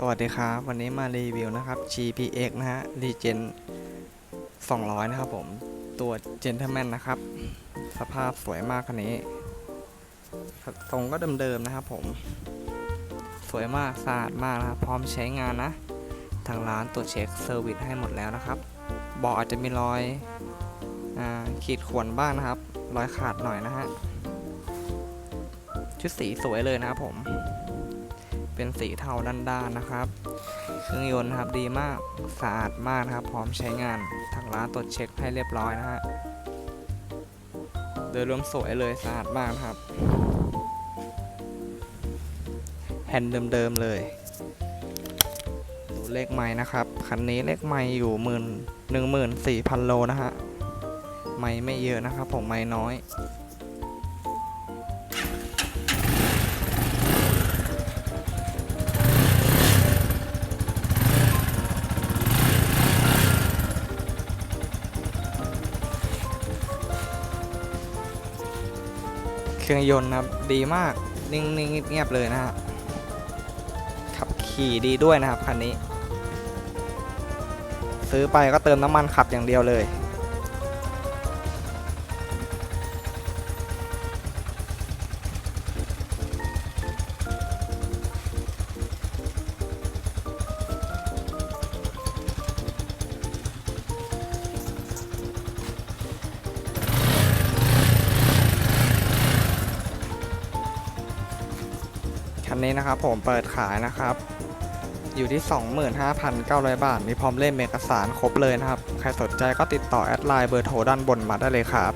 สวัสดีครับ วันนี้มารีวิวนะครับ GPX นะฮะ Regen 200 นะครับผม ตัว Gentleman นะครับ สภาพสวยมากคันนี้ ทรงก็เดิมๆนะครับผม สวยมาก สะอาดมากนะครับพร้อมใช้งานนะ ทางร้านตรวจเช็คเซอร์วิสให้หมดแล้วนะครับเบาะอาจจะมีรอยอขีดข่วนบ้างนะครับ รอยขาดหน่อยนะฮะ ชุดสีสวยเลยนะครับผม เป็นสีเทาด้านๆนะครับ เครื่องยนต์ครับดีมากสะอาดมากนะครับ พร้อมใช้งานทางร้านตรวจเช็คให้เรียบร้อยนะฮะโดยรวมสวยเลยสะอาดมากครับแผ่นเดิมๆเลยดูเลขไม้นะครับคันนี้เลขไม้อยู่หมื่นหนึ่งหมื่นสี่พันโลนะฮะไม้ไม่เยอะนะครับผมไม้น้อย เครื่องยนต์นะครับดีมากนิ่งๆเงียบๆเลยนะฮะขับขี่ดีด้วยนะครับคันนี้ ซื้อไปก็เติมน้ำมันขับอย่างเดียวเลย คันนี้นะครับผมเปิดขายนะครับ อยู่ที่ 25,900 บาท มีพร้อมเล่มเอกสารครบเลยนะครับ ใครสนใจก็ติดต่อแอดไลน์เบอร์โทรด้านบนมาได้เลยครับ